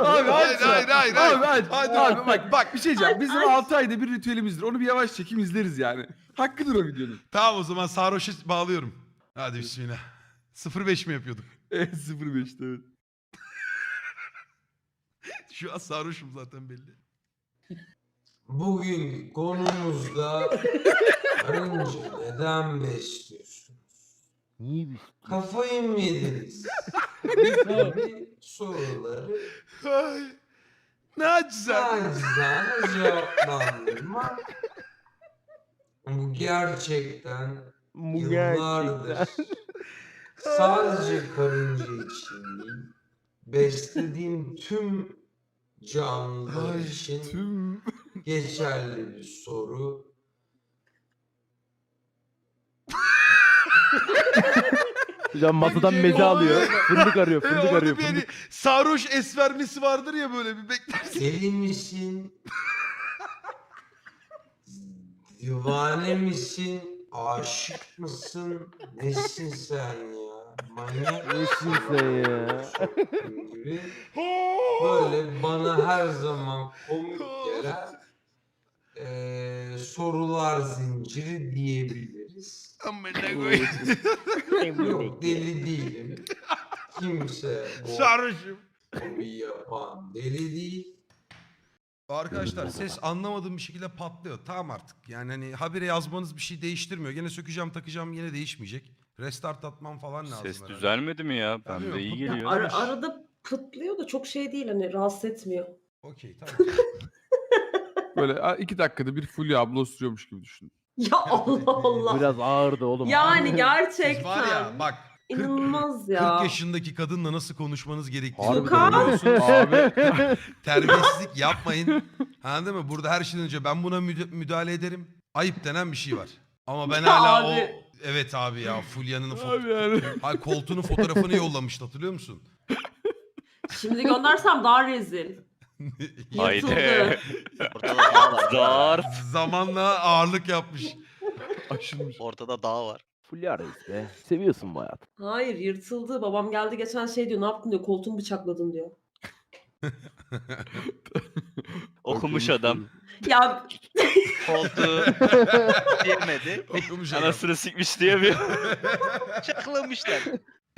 Abi. Hayır, hayır, hayır, hayır. Abi aç. Hadi, Abi hadi. bak bak bir şey diyeceğim. Bizim aç. 6 ayda bir ritüelimizdir. Onu bir yavaş çekim izleriz yani. Hakkıdır o videonun. Tamam o zaman sarhoşa bağlıyorum. Hadi bismillah. 05 mi yapıyorduk? Evet 05'te evet. Şu an sarhoşum zaten belli. Bugün konumuzda karınca neden besliyorsunuz? Niye biz? Kafayı mı yediniz? Soruları Ay. Ne acizar. Nacizane cevaplandırma. Bu gerçekten Bu yıllardır gerçekten. sadece karınca için değil, beslediğim tüm canlılar Ay, için Tüm geçerli bir soru. Hocam masadan şey meze alıyor. Fındık arıyor, fındık orada arıyor. bir hani Fındık. sarhoş esvermesi vardır ya böyle bir beklersin. Deli misin? Divane misin? Aşık mısın? Nesin sen ya? Manyak Nesin sen ya? mısın gibi. Böyle bana her zaman komik gelen eee, sorular zinciri diyebiliriz. Amına koyayım. Yok deli değilim. Kimse bu Sarhoşum. hobi yapan deli değil. Arkadaşlar ses anlamadığım bir şekilde patlıyor. Tamam artık. Yani hani habire yazmanız bir şey değiştirmiyor. Gene sökeceğim takacağım yine değişmeyecek. Restart atmam falan lazım. Ses herhalde. düzelmedi mi ya? Bende yok, iyi bu- geliyor. Ara, arada pıtlıyor da çok şey değil hani rahatsız etmiyor. Okey tamam. böyle a, iki dakikada bir Fulya abla osuruyormuş gibi düşün. Ya Allah Allah. Biraz ağırdı oğlum. Yani Siz gerçekten. var ya bak 40, İnanılmaz 40 ya. yaşındaki kadınla nasıl konuşmanız gerektiğini Furkan! biliyorsunuz. Abi Terbiyesizlik yapmayın. Anladın mı? Burada her şeyden önce ben buna müda- müdahale ederim. Ayıp denen bir şey var. Ama ben Ya hala abi. o... Evet abi ya Fulya'nın foto... yani. Hayır, koltuğunun fotoğrafını yollamıştı hatırlıyor musun? Şimdi göndersem daha rezil. Haydi. Yırtıldı. Ortada dağ var. Zar. Zamanla ağırlık yapmış. Aşılmış. Ortada dağ var. Fulya reis be. Seviyorsun bu hayatı. Hayır yırtıldı. Babam geldi geçen şey diyor ne yaptın diyor koltuğumu bıçakladın diyor. Okumuş adam. Ya Koltuğu yemedi. Okumuş adam. Anasını sikmiş diye bir. Çaklamışlar.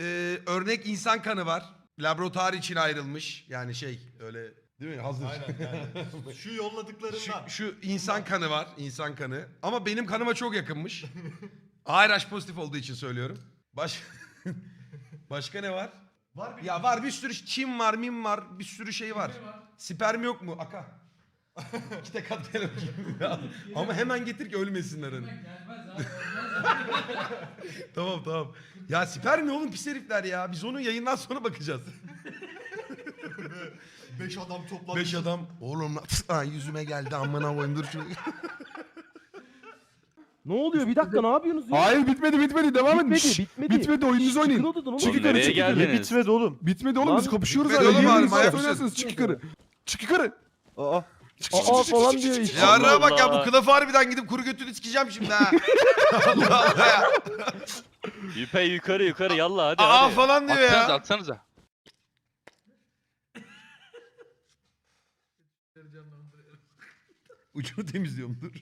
Ee, örnek insan kanı var. Laboratuvar için ayrılmış. Yani şey öyle değil mi? Hazır. Şu yolladıklarından. Şu, şu insan kanı var. insan kanı. Ama benim kanıma çok yakınmış. ARH pozitif olduğu için söylüyorum. Baş... Başka ne var? Var bir Ya var bir sürü çim var, mim var, bir sürü şey var. Sperm yok mu? Aka. İki tek at gel. Ama hemen getir ki ölmesinler hani. tamam tamam. Ya sperm ne oğlum pis herifler ya. Biz onu yayından sonra bakacağız. 5 adam toplanmış. Beş adam. Oğlum lan- ha, yüzüme geldi amına koyayım dur şunu. Ne oluyor? Bir dakika ne yapıyorsunuz ya? Hayır bitmedi bitmedi devam edin. bitmedi, Şşş, bitmedi. Bitmedi oyununuzu Çıkın oynayın. odadan oğlum. Çık Oğlum yukarı nereye çık yukarı. geldiniz? bitmedi oğlum. Bitmedi oğlum Lan, biz kapışıyoruz bitmedi hala. oğlum, Yemin abi, ediyorum, oynarsınız. Çık yukarı. Çık yukarı. Aa. Çık, çık, Aa çık, falan çık, diyor çık, işte. Ya Allah bak ya bu Allah. kılıf harbiden gidip kuru götünü sikeceğim şimdi ha. Allah Allah ya. Yüpe yukarı yukarı yallah hadi Aa hadi. falan diyor ya. atsanıza. Ucunu temizliyorum dur.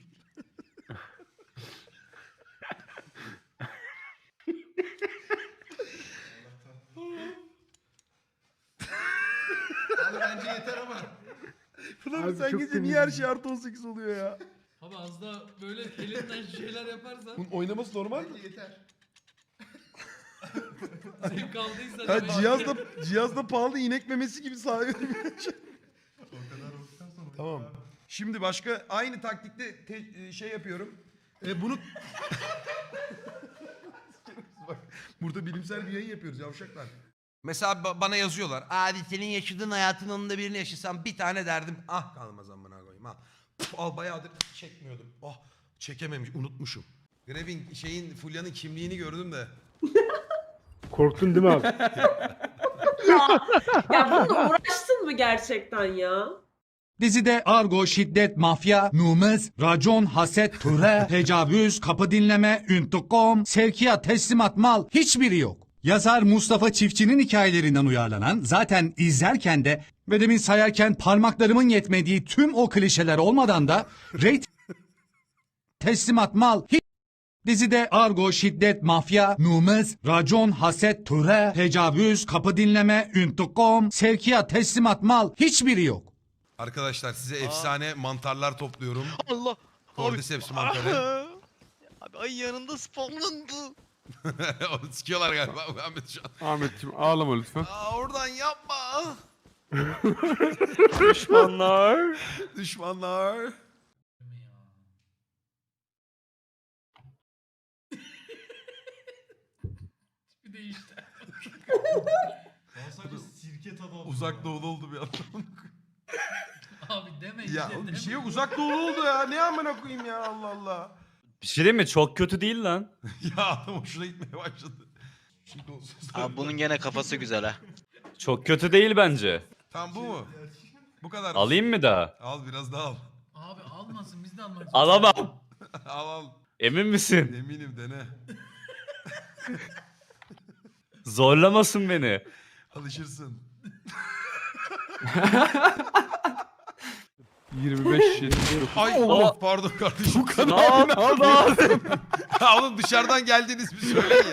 Abi bence yeter ama. Abi sen çok gece niye her şey artı 18 oluyor ya? Abi az da böyle elinden şeyler yaparsan Bunun oynaması normal mi? yeter. Zevk aldıysa Ha, cihazda, cihazda pahalı inek memesi gibi sağıyor. Şimdi başka aynı taktikte te- e, şey yapıyorum. E, bunu... Bak, burada bilimsel bir yayın yapıyoruz yavşaklar. Mesela ba- bana yazıyorlar. Abi senin yaşadığın hayatın onunda birini yaşasam bir tane derdim. Ah kalmaz amına koyayım ha. Puf, al bayağıdır çekmiyordum. Oh çekememiş unutmuşum. Grevin şeyin Fulya'nın kimliğini gördüm de. Korktun değil mi abi? ya, ya bununla uğraştın mı gerçekten ya? Dizide argo, şiddet, mafya, numez, racon, haset, töre, tecavüz, kapı dinleme, intikam, sevkiyat, teslimat, mal hiçbiri yok. Yazar Mustafa Çiftçi'nin hikayelerinden uyarlanan zaten izlerken de ve demin sayarken parmaklarımın yetmediği tüm o klişeler olmadan da rate teslimat mal hiç Dizide argo, şiddet, mafya, numez, racon, haset, töre, tecavüz, kapı dinleme, intikam, sevkiyat, teslimat, mal hiçbiri yok. Arkadaşlar size efsane mantarlar topluyorum. Allah. Cordyceps mantarı. Abi ay yanında spawnlandı. Onu sikiyorlar galiba Ahmet şu an. Ahmetciğim ağlama lütfen. Aa, oradan yapma. Düşmanlar. Düşmanlar. Bir de işte. Uzak doğulu oldu bir anda. Abi deme ya oğlum bir şey yok uzak doğulu oldu ya. Ne amına koyayım ya Allah Allah. Bir şey değil mi? Çok kötü değil lan. ya adam hoşuna gitmeye başladı. Şimdi olsun. Abi bunun gene kafası güzel ha. Çok kötü değil bence. Tamam bu mu? Bu kadar mı? Alayım mı daha? Al biraz daha al. Abi almasın biz de almayız. Alamam. al al. Emin misin? Eminim dene. Zorlamasın beni. Alışırsın. 25 20 Ay Aa. pardon kardeşim. Ne yaptın? Ya oğlum dışarıdan geldiniz bir söyleyin.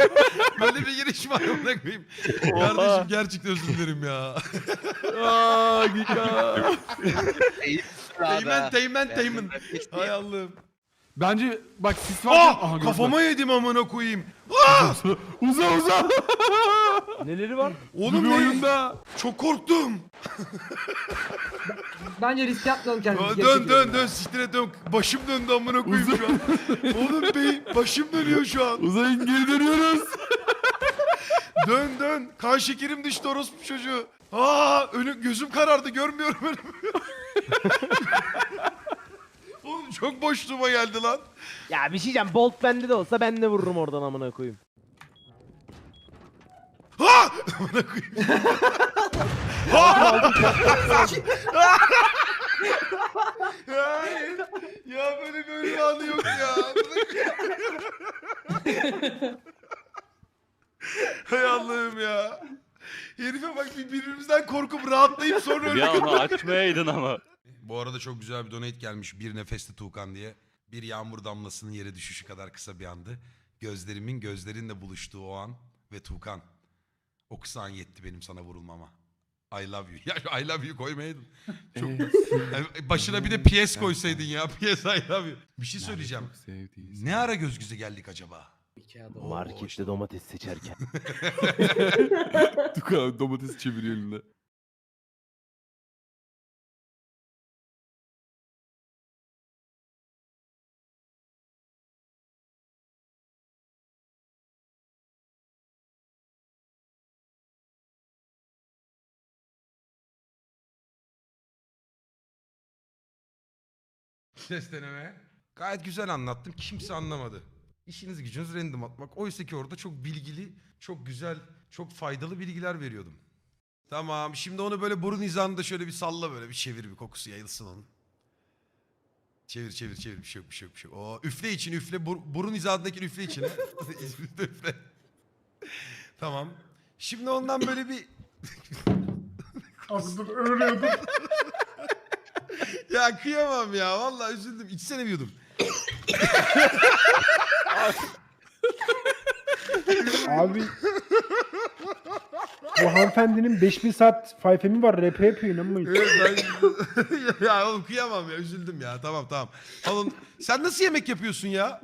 Böyle bir giriş var amına koyayım. Kardeşim gerçekten özür dilerim ya. Aa Gika. Teğmen teğmen teğmen. Hay Allah'ım. Bence bak sis var. Ah Aha, kafama yedim amına koyayım. uza uza. Neleri var? Oğlum ne? oyunda. Çok korktum. Bence risk yapmayalım kendimizi. dön dön dön siktire dön. Başım döndü amına koyayım şu an. Oğlum beyin başım dönüyor şu an. Uzayın geri dönüyoruz. Dön dön. Kan şekerim düştü orospu çocuğu. Aa önüm gözüm karardı görmüyorum önümü. Çok boşluğuma geldi lan. Ya bir şey diyeceğim. Bolt bende de olsa ben de vururum oradan amına koyayım. Ha! Amına koyayım. Ha! Hayır. Ya böyle bir anı yok ya. Hay Allah'ım ya. Herife bak bir birbirimizden korkup rahatlayıp sonra öyle Ya onu açmayaydın ama. Bu arada çok güzel bir donate gelmiş. Bir nefeste Tuğkan diye. Bir yağmur damlasının yere düşüşü kadar kısa bir andı. Gözlerimin gözlerinle buluştuğu o an ve Tuğkan. O kısa an yetti benim sana vurulmama. I love you. Ya şu I love you koymaydın. Çok... Yani başına bir de PS koysaydın ya. PS I love you. Bir şey söyleyeceğim. Ne ara göz göze geldik acaba? Oo, Markette işte. domates seçerken. Tukan domates çeviriyor elinde. Ses deneme. Gayet güzel anlattım. Kimse anlamadı. İşiniz gücünüz random atmak. Oysa ki orada çok bilgili, çok güzel, çok faydalı bilgiler veriyordum. Tamam. Şimdi onu böyle burun hizanında şöyle bir salla böyle bir çevir bir kokusu yayılsın onun. Çevir çevir çevir bir şey yok bir şey yok bir şey yok. Oo, üfle için üfle Bur- burun hizasındaki üfle içine. üfle üfle. tamam. Şimdi ondan böyle bir dur ölüyordum. ya kıyamam ya vallahi üzüldüm. İçsene bir yudum. Abi bu hanımefendinin 5000 saat fayfemi var rap yapıyor inanmayın. Evet, ben... ya oğlum kıyamam ya üzüldüm ya tamam tamam. Oğlum sen nasıl yemek yapıyorsun ya?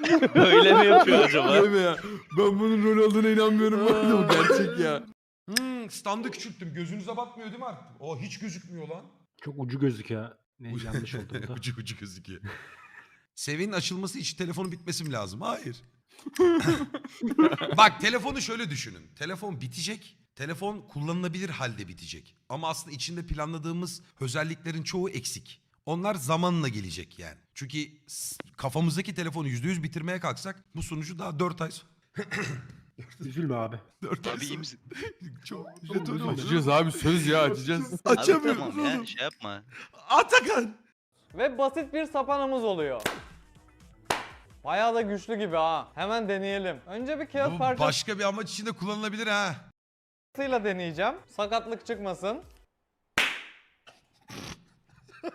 Böyle mi yapıyor acaba? Değil mi ya? Ben bunun rol olduğuna inanmıyorum. Bu gerçek ya. Hmm, standı küçülttüm gözünüze batmıyor değil mi artık? O hiç gözükmüyor lan. Çok ucu gözlük ya. Ne yanlış oldu ucu ucu gözüküyor. Seviyenin açılması için telefonun bitmesi mi lazım? Hayır. Bak telefonu şöyle düşünün. Telefon bitecek. Telefon kullanılabilir halde bitecek. Ama aslında içinde planladığımız özelliklerin çoğu eksik. Onlar zamanla gelecek yani. Çünkü kafamızdaki telefonu %100 bitirmeye kalksak bu sonucu daha 4 ay sonra. Üzülme abi. 4 ay Abi iyi sonra. misin? Çok jeton oldu. Açacağız abi söz ya açacağız. Abi Açamıyoruz tamam ya oğlum. şey yapma. Atakan. Ve basit bir sapanımız oluyor. Bayağı da güçlü gibi ha. Hemen deneyelim. Önce bir kağıt Bu parçasıyla başka bir amaç için de kullanılabilir ha. deneyeceğim. Sakatlık çıkmasın.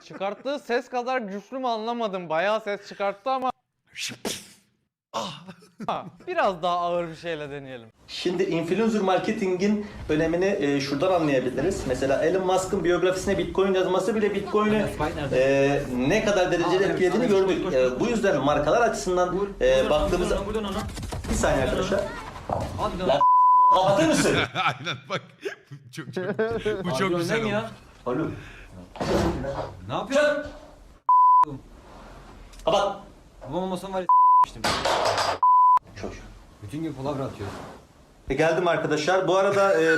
Çıkarttığı ses kadar güçlü mü anlamadım. Bayağı ses çıkarttı ama Ah. Biraz daha ağır bir şeyle deneyelim. Şimdi influencer marketingin önemini e, şuradan anlayabiliriz. Mesela Elon Musk'ın biyografisine Bitcoin yazması bile Bitcoin'i e, ne kadar derecede etkilediğini gördük. E, bu yüzden markalar açısından e, baktığımızda... Bir saniye arkadaşlar. Lan kapatır mısın? Aynen bak. Bu çok çok. Bu çok güzel olmuş. Alo. Ne yapıyorsun? Kapat. Bu olmasam var ya. Bütün gün palavra atıyorsun. E, geldim arkadaşlar. Bu arada e,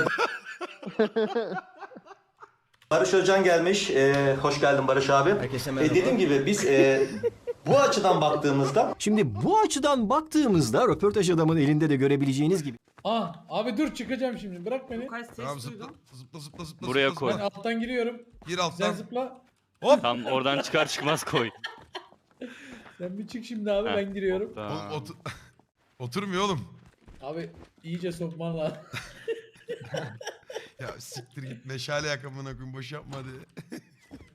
Barış Özcan gelmiş. E, hoş geldin Barış abi. Herkese E, dediğim gibi biz e, bu açıdan baktığımızda Şimdi bu açıdan baktığımızda röportaj adamın elinde de görebileceğiniz gibi Ah abi dur çıkacağım şimdi bırak beni. Ses Tamam zıpla. duydum. Zıpla zıpla zıpla. Buraya zıpla, koy. Ben zıpla. alttan giriyorum. Gir Sen alttan. zıpla. Hop. Tam oradan çıkar çıkmaz koy. Sen bir çık şimdi abi ben giriyorum. Oğlum, Tamam. Oturmuyor oğlum. Abi iyice sokman lazım. Ya siktir git meşale yak amına koyayım boş yapma hadi.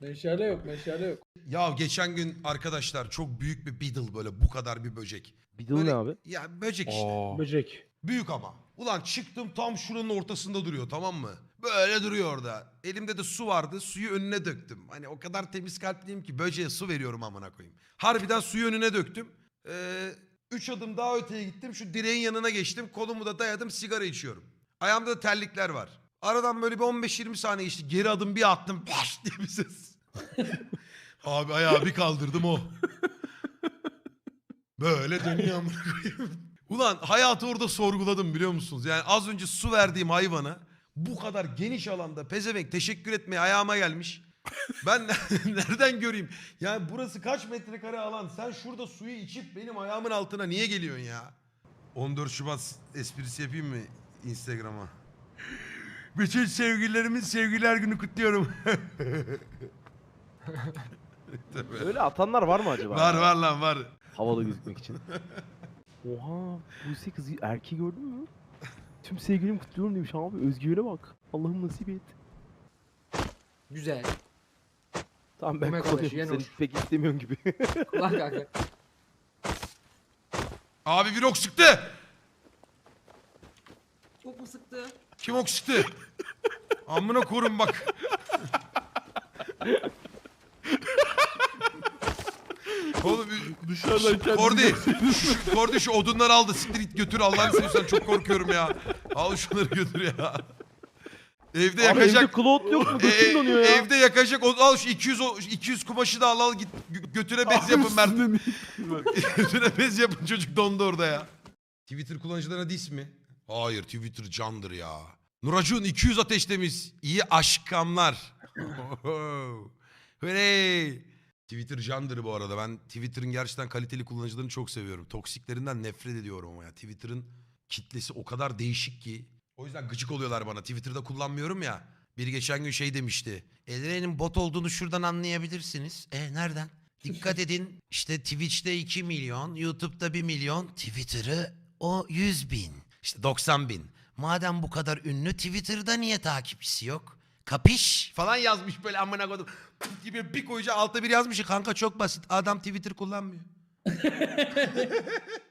meşale yok meşale yok. Ya geçen gün arkadaşlar çok büyük bir beetle böyle bu kadar bir böcek. Beetle Böyle- ne abi? Ya böcek işte. Oo. Böcek. Büyük ama. Ulan çıktım tam şuranın ortasında duruyor tamam mı? Böyle duruyor orada. Elimde de su vardı. Suyu önüne döktüm. Hani o kadar temiz kalpliyim ki böceğe su veriyorum amına koyayım. Harbiden suyu önüne döktüm. Ee, üç adım daha öteye gittim. Şu direğin yanına geçtim. Kolumu da dayadım sigara içiyorum. Ayağımda da terlikler var. Aradan böyle bir 15-20 saniye geçti. Geri adım bir attım. Baş diye bir ses. Abi ayağı bir kaldırdım o. Böyle dönüyor amına koyayım. Ulan hayatı orada sorguladım biliyor musunuz? Yani az önce su verdiğim hayvana bu kadar geniş alanda pezevenk teşekkür etmeye ayağıma gelmiş. Ben nereden göreyim? Yani burası kaç metrekare alan? Sen şurada suyu içip benim ayağımın altına niye geliyorsun ya? 14 Şubat esprisi yapayım mı Instagram'a? Bütün sevgililerimin sevgiler günü kutluyorum. Öyle atanlar var mı acaba? var var lan var. Havalı gözükmek için. Oha Buse kızı erkeği gördün mü? Tüm sevgilim kutluyorum demiş abi. Özgüvene bak. Allah'ım nasip et. güzel. Tamam ben Yemek kalıyorum. arkadaşı, Sen Yenoş. pek istemiyorsun gibi. Lan kanka. Abi bir ok sıktı. Çok mu sıktı? Kim ok sıktı? Amına korun bak. Oğlum Dışarıdan kendini Kordi. Kordi şu odunları al da siktir git götür Allah'ını seversen çok korkuyorum ya. Al şunları götür ya. Evde abi evde yakacak. Claude yok mu? E, Götüm donuyor ya. evde yakacak. O- Al şu 200 o- 200 kumaşı da al al git gö- götüre bez yapın Mert. götüre bez yapın çocuk dondu orada ya. Twitter kullanıcılarına dis mi? Hayır Twitter candır ya. Nuracun 200 ateşlemiş. İyi aşkamlar. Hooray. Twitter candır bu arada. Ben Twitter'ın gerçekten kaliteli kullanıcılarını çok seviyorum. Toksiklerinden nefret ediyorum ama ya. Twitter'ın kitlesi o kadar değişik ki. O yüzden gıcık oluyorlar bana. Twitter'da kullanmıyorum ya. Bir geçen gün şey demişti. Elren'in bot olduğunu şuradan anlayabilirsiniz. E nereden? Dikkat edin işte Twitch'te 2 milyon, YouTube'da 1 milyon, Twitter'ı o 100 bin. İşte 90 bin. Madem bu kadar ünlü Twitter'da niye takipçisi yok? Kapiş falan yazmış böyle amına koydum. gibi bir koyunca altta bir yazmış ki kanka çok basit adam Twitter kullanmıyor.